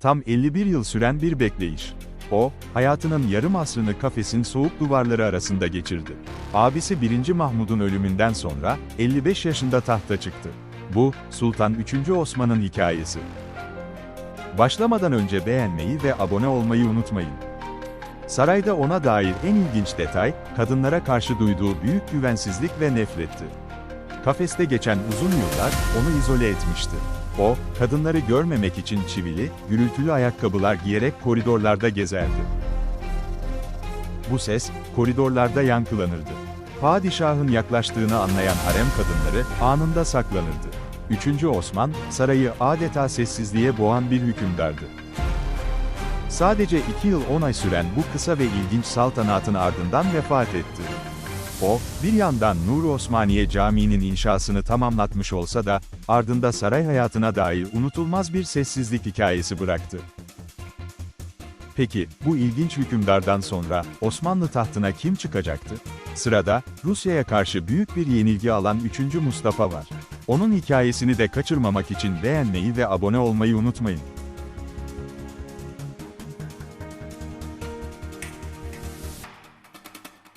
Tam 51 yıl süren bir bekleyiş. O, hayatının yarım asrını kafesin soğuk duvarları arasında geçirdi. Abisi 1. Mahmud'un ölümünden sonra, 55 yaşında tahta çıktı. Bu, Sultan 3. Osman'ın hikayesi. Başlamadan önce beğenmeyi ve abone olmayı unutmayın. Sarayda ona dair en ilginç detay, kadınlara karşı duyduğu büyük güvensizlik ve nefretti. Kafeste geçen uzun yıllar onu izole etmişti. O, kadınları görmemek için çivili, gürültülü ayakkabılar giyerek koridorlarda gezerdi. Bu ses, koridorlarda yankılanırdı. Padişahın yaklaştığını anlayan harem kadınları anında saklanırdı. 3. Osman, sarayı adeta sessizliğe boğan bir hükümdardı. Sadece 2 yıl 10 ay süren bu kısa ve ilginç saltanatın ardından vefat etti. O, bir yandan Nur Osmaniye Camii'nin inşasını tamamlatmış olsa da, ardında saray hayatına dair unutulmaz bir sessizlik hikayesi bıraktı. Peki, bu ilginç hükümdardan sonra, Osmanlı tahtına kim çıkacaktı? Sırada, Rusya'ya karşı büyük bir yenilgi alan 3. Mustafa var. Onun hikayesini de kaçırmamak için beğenmeyi ve abone olmayı unutmayın.